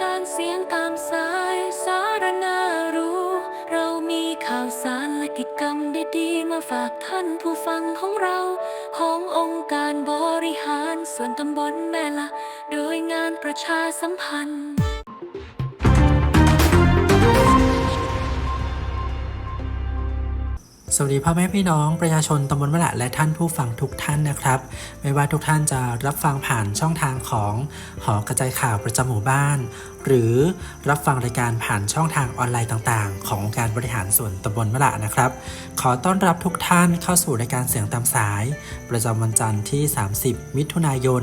การเสียงตามสายสารนารู้ เรามีข่าวสารและกิจกรรมดีๆ มาฝากท่านผู้ฟังของเรา ขององค์การบริหารส่วนตำบลแม่ละ โดยงานประชาสัมพันธ์ สวัสดีพ่อแม่พี่น้องประชาชนตำบลมะละและท่านผู้ฟังทุกท่านนะครับ ไม่ว่าทุกท่านจะรับฟังผ่านช่องทางของหอกระจายข่าวประจำหมู่บ้าน หรือรับฟังรายการผ่านช่องทางออนไลน์ต่างๆ ขององค์การบริหารส่วนตำบลมะละนะครับ ขอต้อนรับทุกท่านเข้าสู่รายการเสียงตามสาย ประจำวันจันทร์ที่ 30 มิถุนายน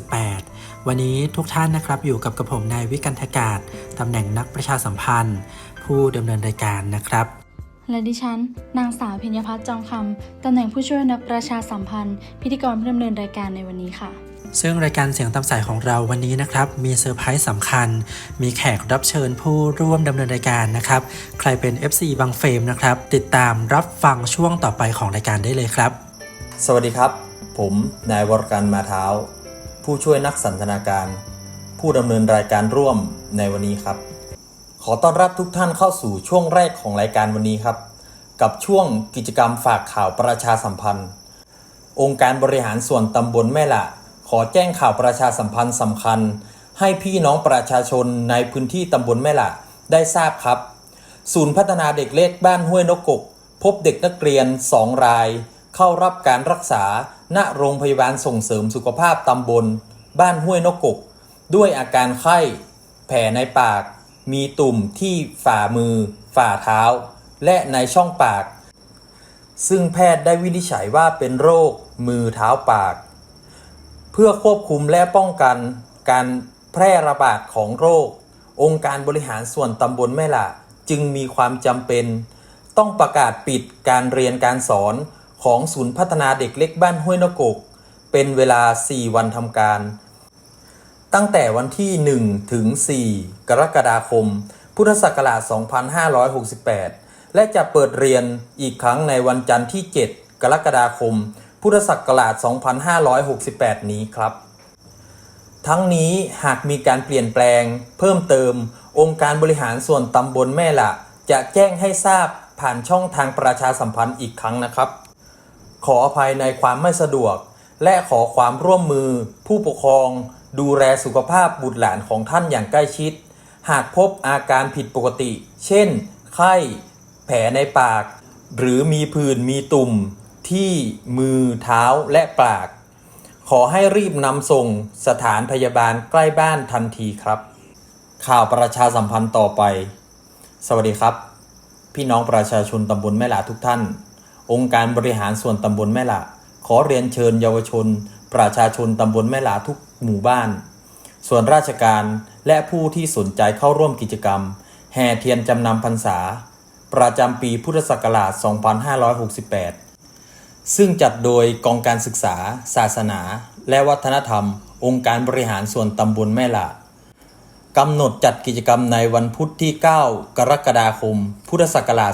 2568 วันนี้ทุกท่านนะครับอยู่กับกระผมนายวิกันทกาศตำแหน่งนักประชาสัมพันธ์ ผู้ดำเนินรายการนะครับ และดิฉัน นางสาวพิญญพัฒน์จองคำ ตำแหน่งผู้ช่วยนักประชาสัมพันธ์ พิธีกรผู้ดำเนินรายการในวันนี้ค่ะ ซึ่งรายการเสียงตามสายของเราวันนี้นะครับ มีเซอร์ไพรส์สำคัญ มีแขกรับเชิญผู้ร่วมดำเนินรายการนะครับ ใครเป็น FC บางเฟรมนะครับ ติดตามรับฟังช่วงต่อไปของรายการได้เลยครับ สวัสดีครับ ผมนายวรการมาเท้า ผู้ช่วยนักสันทนาการ ผู้ดำเนินรายการร่วมในวันนี้ครับ ขอต้อนรับทุกท่านเข้าสู่ช่วงแรกของรายการวันนี้ครับ กับช่วงกิจกรรมฝากข่าวประชาสัมพันธ์ องค์การบริหารส่วนตำบลแม่ละ ขอแจ้งข่าวประชาสัมพันธ์สำคัญ ให้พี่น้องประชาชนในพื้นที่ตำบลแม่ละได้ทราบครับ ศูนย์พัฒนาเด็กเล็กบ้านห้วยนกกก พบเด็กนักเรียน2ราย เข้ารับการรักษาณโรงพยาบาลส่งเสริมสุขภาพตำบล บ้านห้วยนกกก ด้วยอาการไข้ แผลในปาก มีตุ่มที่ฝ่ามือ ฝ่าเท้า และในช่องปาก ซึ่งแพทย์ได้วินิจฉัยว่าเป็นโรคมือเท้าปาก เพื่อควบคุมและป้องกันการแพร่ระบาดของโรค องค์การบริหารส่วนตำบลแม่ละจึงมีความจำเป็น ต้องประกาศปิดการเรียนการสอนของศูนย์พัฒนาเด็กเล็กบ้านห้วยนกก เป็นเวลา 4 วันทำการ ตั้งแต่วันที่ 1 ถึง 4 กรกฎาคม พุทธศักราช 2568 และจะเปิดเรียนอีกครั้งในวันจันทร์ที่ 7 กรกฎาคม พุทธศักราช 2568 นี้ครับ ทั้งนี้หากมีการเปลี่ยนแปลง เพิ่มเติม องค์การบริหารส่วนตำบลแม่ละ จะแจ้งให้ทราบผ่านช่องทางประชาสัมพันธ์อีกครั้งนะครับ ขออภัยในความไม่สะดวก และขอความร่วมมือ ผู้ปกครอง ดูแลสุขภาพบุตรหลานของท่านอย่างใกล้ชิด หากพบอาการผิดปกติ เช่น ไข้ แผลในปาก หรือมีผื่นมีตุ่ม ที่มือเท้าและปาก ขอให้รีบนำส่งสถานพยาบาลใกล้บ้านทันทีครับ ข่าวประชาสัมพันธ์ต่อไป สวัสดีครับ พี่น้องประชาชนตำบลแม่หลาทุกท่าน องค์การบริหารส่วนตำบลแม่หละขอเรียนเชิญเยาวชน ประชาชนตำบลแม่หลาทุก หมู่บ้าน ส่วนราชการและผู้ที่สนใจเข้าร่วมกิจกรรม แห่เทียนจำนำพรรษา ประจำปีพุทธศักราช 2568 ซึ่งจัดโดยกองการศึกษา ศาสนา และวัฒนธรรม องค์การบริหารส่วนตำบลแม่ละกำหนดจัดกิจกรรมในวันพุธที่ 9 กรกฎาคม พุทธศักราช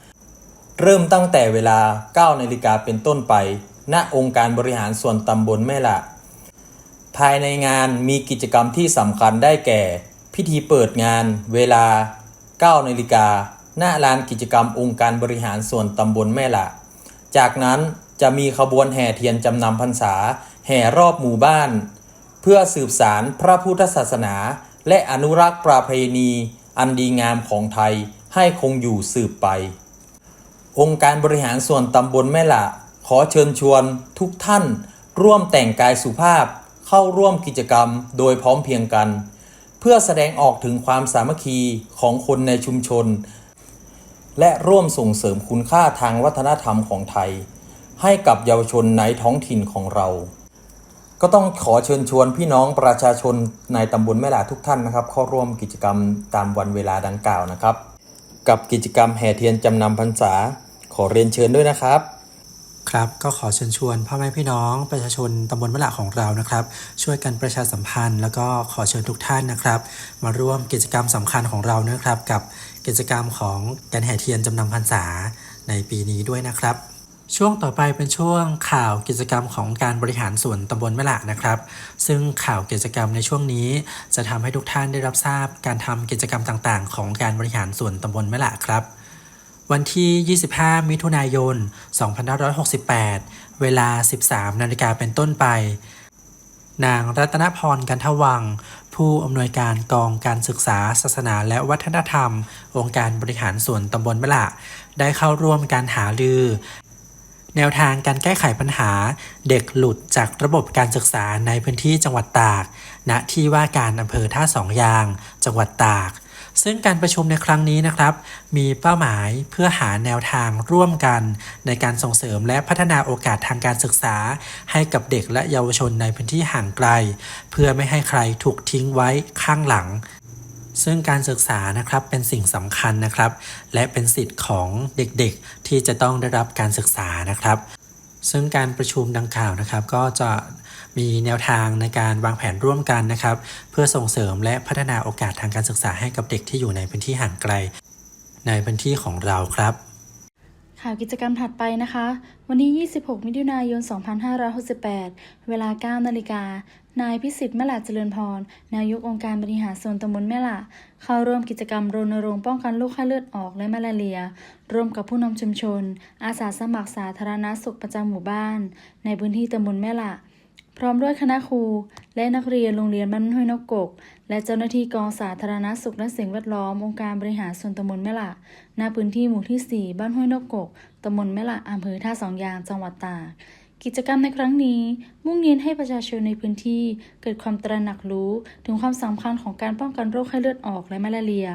2568 เริ่มตั้งแต่เวลา 9 นาฬิกาเป็นต้นไป ณ องค์การบริหารส่วนตำบลแม่ละ ภายในงานมีกิจกรรมที่สำคัญได้แก่ พิธีเปิดงานเวลา9นาฬิกาณลานกิจกรรมองค์การบริหารส่วนตำบลแม่ละจากนั้นจะมีขบวนแห่เทียนจำนำพรรษา แห่รอบหมู่บ้าน เพื่อสืบสารพระพุทธศาสนา และอนุรักษ์ประเพณี อันดีงามของไทยให้คงอยู่สืบไป องค์การบริหารส่วนตำบลแม่ละขอเชิญชวนทุกท่าน ร่วมแต่งกายสุภาพ เข้าร่วมกิจกรรมโดยพร้อมเพียงกัน เพื่อแสดงออกถึงความสามัคคีของคนในชุมชน และร่วมส่งเสริมคุณค่าทางวัฒนธรรมของไทย ให้กับเยาวชนในท้องถิ่นของเรา ก็ต้องขอเชิญชวนพี่น้องประชาชนในตำบลแม่ลาทุกท่านนะครับ เข้าร่วมกิจกรรมตามวันเวลาดังกล่าวนะครับ กับกิจกรรมแห่เทียนจำนำพรรษาขอเรียนเชิญด้วยนะครับ ครับก็ขอเชิญชวนพ่อแม่พี่น้องประชาชนตำบลมะละของเรานะครับ ช่วยกันประชาสัมพันธ์ แล้วก็ขอเชิญทุกท่านนะครับ มาร่วมกิจกรรมสำคัญของเรานะครับ กับกิจกรรมของการแห่เทียนจำนำพรรษาในปีนี้ด้วยนะครับ ช่วงต่อไปเป็นช่วงข่าวกิจกรรมของการบริหารส่วนตำบลแม่ละนะครับ ซึ่งข่าวกิจกรรมในช่วงนี้ จะทำให้ทุกท่านได้รับทราบการทำกิจกรรมต่างๆ ของการบริหารส่วนตำบลแม่ละครับ วันที่ 25 มิถุนายน 2568 เวลา 13 นาฬิกาเป็นต้นไป นางรัตนพรกันทวัง ผู้อำนวยการกองการศึกษา ศาสนาและวัฒนธรรม องค์การบริหารส่วนตำบลมะละ ได้เข้าร่วมการหารือ แนวทางการแก้ไขปัญหาเด็กหลุดจากระบบการศึกษาในพื้นที่จังหวัดตาก ณ ที่ว่าการอำเภอท่าสองยาง จังหวัดตาก ซึ่งการประชุมในครั้งนี้นะครับ มีเป้าหมายเพื่อหาแนวทางร่วมกัน ในการส่งเสริมและพัฒนาโอกาสทางการศึกษา ให้กับเด็กและเยาวชนในพื้นที่ห่างไกล เพื่อไม่ให้ใครถูกทิ้งไว้ข้างหลังซึ่งการศึกษานะครับเป็นสิ่งสำคัญนะครับ และเป็นสิทธิ์ของเด็กๆ ที่จะต้องได้รับการศึกษานะครับ ซึ่งการประชุมดังกล่าวนะครับ ก็จะ มีแนวทางในการวางแผนร่วมกันนะครับ เพื่อส่งเสริมและพัฒนาโอกาสทางการศึกษาให้กับเด็กที่อยู่ในพื้นที่ห่างไกล ในพื้นที่ของเราครับข่าวกิจกรรมถัดไปนะคะ วันที่ 26 มิถุนายน 2568 เวลา 9 นาฬิกา นายพิสิทธิ์แม่หละเจริญพร นายกองค์การบริหารส่วนตำบลแม่หละเข้าร่วมกิจกรรมรณรงค์ป้องกันโรคไข้เลือดออกและมาลาเรีย ร่วมกับผู้นำชุมชน อาสาสมัครสาธารณสุขประจำหมู่บ้าน ในพื้นที่ตำบลแม่หละ พร้อมด้วยคณะครู และนักเรียนโรงเรียนบ้านห้วยนกกก และเจ้าหน้าที่กองสาธารณสุขและสิ่งแวดล้อมองค์การบริหารส่วนตำบลแม่ละณพื้นที่หมู่ที่ 4 บ้านห้วยนกกกตำบลแม่ละอำเภอท่าสองยางจังหวัดตากกิจกรรมในครั้งนี้ มุ่งเน้นให้ประชาชนในพื้นที่เกิดความตระหนักรู้ถึงความสำคัญของการป้องกันโรคไข้เลือดออกและมาลาเรีย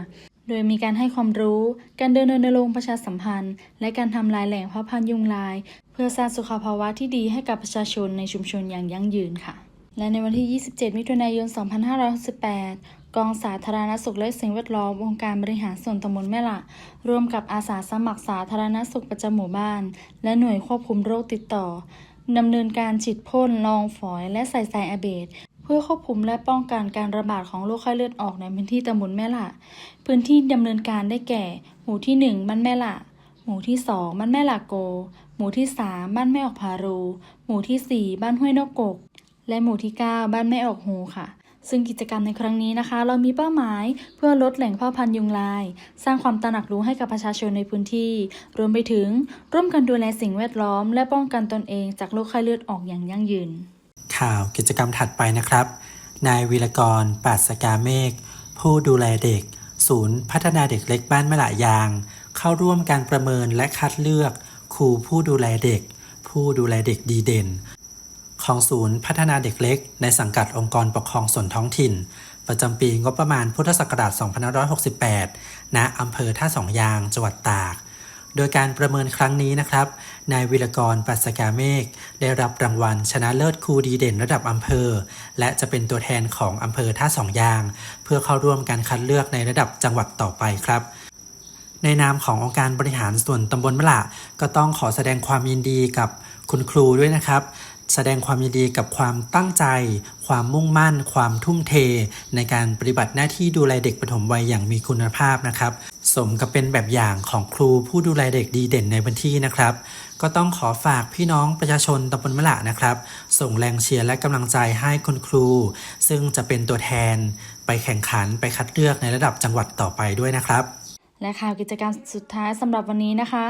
โดยมีการให้ความรู้ การเดินรณรงค์ประชาสัมพันธ์ และการทำลายแหล่งเพาะพันธุ์ยุงลาย เพื่อสร้างสุขภาวะที่ดีให้กับประชาชนในชุมชนอย่างยั่งยืนค่ะ และในวันที่ 27 มิถุนายน 2568 กองสาธารณสุขและสิ่งแวดล้อมองค์การบริหารส่วนตำบลแม่ละ ร่วมกับอาสาสมัครสาธารณสุขประจำหมู่บ้าน และหน่วยควบคุมโรคติดต่อดำเนินการฉีดพ่นลองฝอยและใส่สายอาเบด เพื่อควบคุมและป้องกันการระบาดของโรคไข้เลือดออกในพื้นที่ตำบลแม่ละ พื้นที่ดำเนินการได้แก่ หมู่ที่ 1 บ้านแม่ละหมู่ที่ 2 บ้านแม่ละโก หมู่ที่ 3 บ้านแม่ออกพารู หมู่ที่ 4 บ้านห้วยนกกก และหมู่ที่ 9 บ้านแม่ออกหูค่ะซึ่งกิจกรรมในครั้งนี้นะคะ เรามีเป้าหมายเพื่อลดแหล่งพ่อพันธุ์ยุงลาย สร้างความตระหนักรู้ให้กับประชาชนในพื้นที่ รวมไปถึงร่วมกันดูแลสิ่งแวดล้อม และป้องกันตนเองจากโรคไข้เลือดออกอย่างยั่งยืน ข่าวกิจกรรมถัดไปนะครับ นายวีรกรปาสกาเมฆผู้ดูแลเด็ก ศูนย์พัฒนาเด็กเล็กบ้านมะละยาง เข้าร่วมการประเมินและคัดเลือกครูผู้ดูแลเด็ก ผู้ดูแลเด็กดีเด่น ของศูนย์พัฒนาเด็กเล็ก ในสังกัดองค์กรปกครองส่วนท้องถิ่น ประจำปีงบประมาณพุทธศักราช 2568 ณอำเภอท่าสองยาง จังหวัดตาก โดยการประเมินครั้งนี้นะครับ นายวิรกรปัสกาเมฆได้รับรางวัลชนะเลิศครูดีเด่นระดับอำเภอ และจะเป็นตัวแทนของอำเภอท่าสองยาง เพื่อเข้าร่วมการคัดเลือกในระดับจังหวัดต่อไปครับในนามขององค์การบริหารส่วนตำบลมะละก็ต้องขอแสดงความยินดีกับคุณครูด้วยนะครับ แสดงความยินดีกับความตั้งใจ ความมุ่งมั่น ความทุ่มเท ในการปฏิบัติหน้าที่ดูแลเด็กปฐมวัยอย่างมีคุณภาพนะครับ สมกับเป็นแบบอย่างของครูผู้ดูแลเด็กดีเด่นในพื้นที่นะครับ ก็ต้องขอฝากพี่น้องประชาชนตำบลมะละนะครับ ส่งแรงเชียร์และกำลังใจให้คุณครู ซึ่งจะเป็นตัวแทน ไปแข่งขันไปคัดเลือกในระดับจังหวัดต่อไปด้วยนะครับ และข่าวกิจกรรมสุดท้ายสำหรับวันนี้นะคะ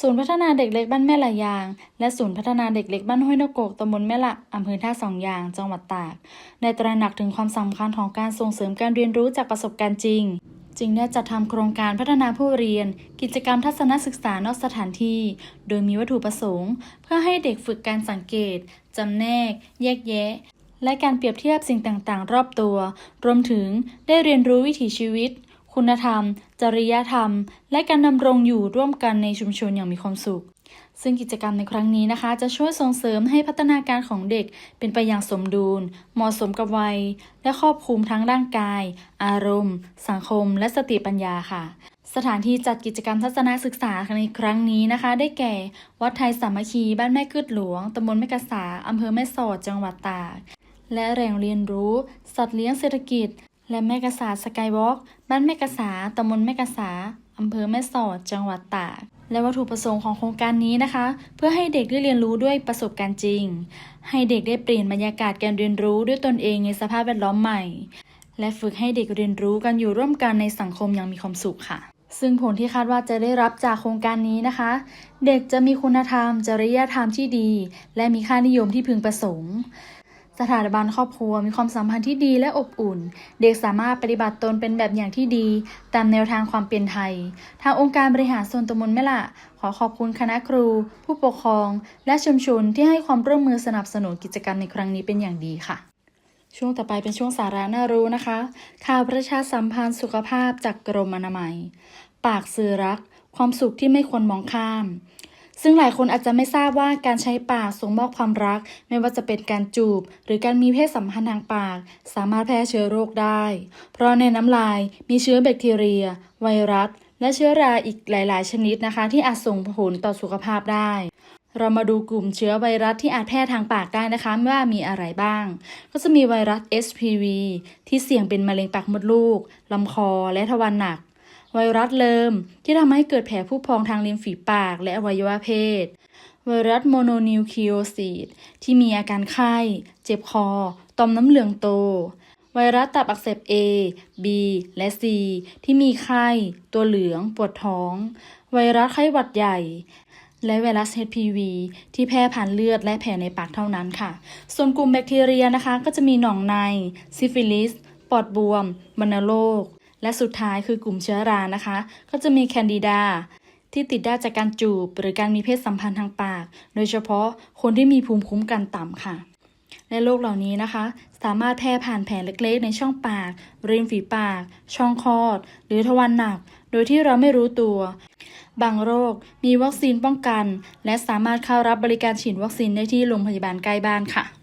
ศูนย์พัฒนาเด็กเล็กบ้านแม่ละยาง และศูนย์พัฒนาเด็กเล็กบ้านห้วยนกกกตำบลแม่ละอำเภอท่าสองยาง จังหวัดตากได้ตระหนักถึงความสำคัญของการส่งเสริมการเรียนรู้จากประสบการณ์จริง จึงได้จัดทำโครงการพัฒนาผู้เรียน กิจกรรมทัศนศึกษานอกสถานที่ โดยมีวัตถุประสงค์ เพื่อให้เด็กฝึกการสังเกตจำแนก แยกแยะ และการเปรียบเทียบสิ่งต่างๆ รอบตัว รวมถึงได้เรียนรู้วิถีชีวิต คุณธรรม จริยธรรม และการดำรงอยู่ร่วมกันในชุมชนอย่างมีความสุข ซึ่งกิจกรรมในครั้งนี้นะคะ จะช่วยส่งเสริมให้พัฒนาการของเด็กเป็นไปอย่างสมดุล เหมาะสมกับวัย และครอบคลุมทั้งร่างกาย อารมณ์ สังคม และสติปัญญาค่ะสถานที่จัดกิจกรรมทัศนศึกษาในครั้งนี้นะคะ ได้แก่ วัดไทยสามัคคีบ้านแม่กึดหลวงตำบลแม่กษาอำเภอแม่สอดจังหวัดตาก และแหล่งเรียนรู้ สัตว์เลี้ยงเศรษฐกิจ และแม่กษาสกายวอล์กบ้านแม่กษาตำบลแม่กษาอำเภอแม่สอดจังหวัดตาก และวัตถุประสงค์ของโครงการนี้นะคะ เพื่อให้เด็กได้เรียนรู้ด้วยประสบการณ์จริง ให้เด็กได้เปลี่ยนบรรยากาศการเรียนรู้ด้วยตนเองในสภาพแวดล้อมใหม่ และฝึกให้เด็กเรียนรู้กันอยู่ร่วมกันในสังคมอย่างมีความสุขค่ะซึ่งผลที่คาดว่าจะได้รับจากโครงการนี้นะคะ เด็กจะมีคุณธรรม จริยธรรมที่ดี และมีค่านิยมที่พึงประสงค์ สถาบันครอบครัวมีความสัมพันธ์ที่ดีและอบอุ่น เด็กสามารถปฏิบัติตนเป็นแบบอย่างที่ดี ตามแนวทางความเป็นไทย ทางองค์การบริหารส่วนตำบลแม่ละ ขอขอบคุณคณะครู ผู้ปกครอง และชุมชนที่ให้ความร่วมมือสนับสนุนกิจกรรมในครั้งนี้เป็นอย่างดีค่ะ ช่วงต่อไปเป็นช่วงสาระน่ารู้นะคะ ข่าวประชาสัมพันธ์สุขภาพจากกรมอนามัย ปากสื่อรัก ความสุขที่ไม่ควรมองข้าม ซึ่งหลายคนอาจจะไม่ทราบว่าการใช้ปากส่งมอบความรัก ไม่ว่าจะเป็นการจูบ หรือการมีเพศสัมพันธ์ทางปาก สามารถแพร่เชื้อโรคได้ เพราะในน้ำลายมีเชื้อแบคทีเรีย ไวรัส และเชื้อราอีกหลาย ๆ ชนิดนะคะ ที่อาจส่งผลต่อสุขภาพได้เรามาดูกลุ่มเชื้อไวรัสที่อาจแพร่ทางปากได้นะคะว่ามีอะไรบ้าง ก็จะมีไวรัส HPV ที่เสี่ยงเป็นมะเร็งปากมดลูก ลำคอและทวารหนัก ไวรัสเลิมที่ทำให้เกิดแผลผู้พองทางริมฝีปากและอวัยวะเพศ ไวรัสโมโนนิวคลีโอซิสที่มีอาการไข้ เจ็บคอ ต่อมน้ำเหลืองโต ไวรัสตับอักเสบ A B และ C ที่มีไข้ ตัวเหลือง ปวดท้อง ไวรัสไข้หวัดใหญ่ และไวรัส HPV ที่แพร่ผ่านเลือดและแผลในปากเท่านั้นค่ะ ส่วนกลุ่มแบคทีเรียนะคะ ก็จะมีหนองใน ซิฟิลิส ปอดบวมวัณโรค และสุดท้ายคือกลุ่มเชื้อรานะคะ ก็จะมีแคนดิดาที่ติดได้จากการจูบ หรือการมีเพศสัมพันธ์ทางปาก โดยเฉพาะคนที่มีภูมิคุ้มกันต่ำค่ะ และโรคเหล่านี้นะคะ สามารถแพร่ผ่านแผลเล็กๆ ในช่องปากริมฝีปาก ช่องคลอด หรือทวารหนัก โดยที่เราไม่รู้ตัว บางโรคมีวัคซีนป้องกัน และสามารถเข้ารับบริการฉีดวัคซีนได้ที่โรงพยาบาลใกล้บ้านค่ะ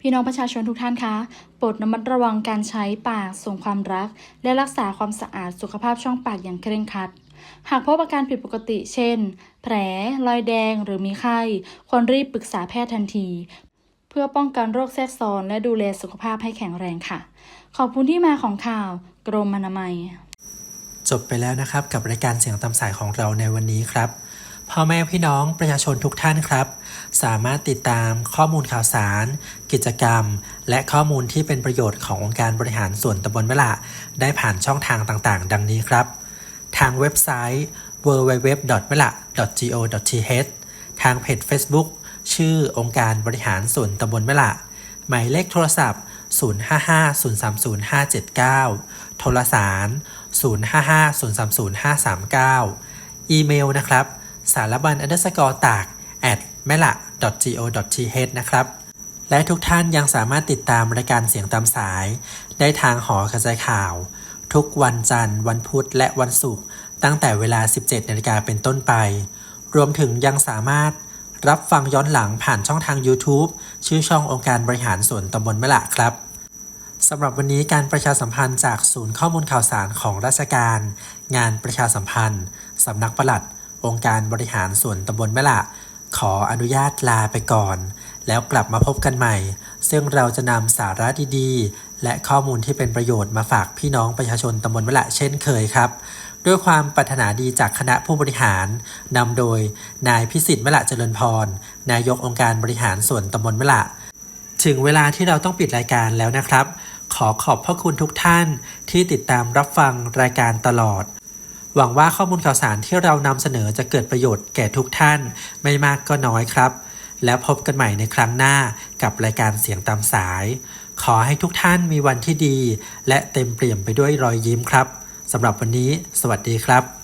พี่น้องประชาชนทุกท่านคะโปรดระมัดระวังการใช้ปากส่งความรัก และรักษาความสะอาดสุขภาพช่องปากอย่างเคร่งครัด หากพบอาการผิดปกติ เช่น แผล รอยแดง หรือมีไข้ ควรรีบปรึกษาแพทย์ทันที เพื่อป้องกันโรคแทรกซ้อนและดูแลสุขภาพให้แข็งแรงค่ะ ขอบคุณที่มาของข่าว กรมอนามัย จบไปแล้วนะครับกับรายการเสียงตามสายของเราในวันนี้ครับ พ่อแม่พี่น้องประชาชนทุกท่านครับ สามารถติดตามข้อมูลข่าวสาร กิจกรรม และข้อมูลที่เป็นประโยชน์ขององค์การบริหารส่วนตำบลเวลาได้ผ่านช่องทางต่างๆ ดังนี้ครับ ทางเว็บไซต์ www.vela.go.th ทางเพจ Facebook ชื่อองค์การบริหารส่วนตำบลเวลาหมายเลขโทรศัพท์ 055-030-579 โทรสาร 055-030-539 อีเมลนะครับ สารบัญ underscore ตาก at mela go.th นะครับ และทุกท่านยังสามารถติดตามรายการเสียงตามสาย ได้ทางหอกระจายข่าว ทุกวันจันทร์ วันพุธ และวันศุกร์ตั้งแต่เวลา 17นาฬิกาเป็นต้นไป รวมถึงยังสามารถรับฟังย้อนหลังผ่านช่องทาง YouTube ชื่อช่ององค์การบริหารส่วนตำบลมะละครับสำหรับวันนี้การประชาสัมพันธ์จากศูนย์ข้อมูลข่าวสารของราชการ งานประชาสัมพันธ์สำนักปลัด องค์การบริหารส่วนตำบลแม่ละขออนุญาตลาไปก่อน แล้วกลับมาพบกันใหม่ ซึ่งเราจะนำสาระดีๆ และข้อมูลที่เป็นประโยชน์มาฝากพี่น้องประชาชนตำบลแม่ละเช่นเคยครับ ด้วยความปรารถนาดีจากคณะผู้บริหารนำโดย นายพิสิทธิ์แม่ละเจริญพร นายกองค์การบริหารส่วนตำบลแม่ละถึงเวลาที่เราต้องปิดรายการแล้วนะครับ ขอขอบพระคุณทุกท่านที่ติดตามรับฟังรายการตลอด หวังว่าข้อมูลข่าวสารที่เรานำเสนอจะเกิดประโยชน์แก่ทุกท่านไม่มากก็น้อยครับ แล้วพบกันใหม่ในครั้งหน้ากับรายการเสียงตามสาย ขอให้ทุกท่านมีวันที่ดี และเต็มเปี่ยมไปด้วยรอยยิ้มครับสำหรับวันนี้ สวัสดีครับ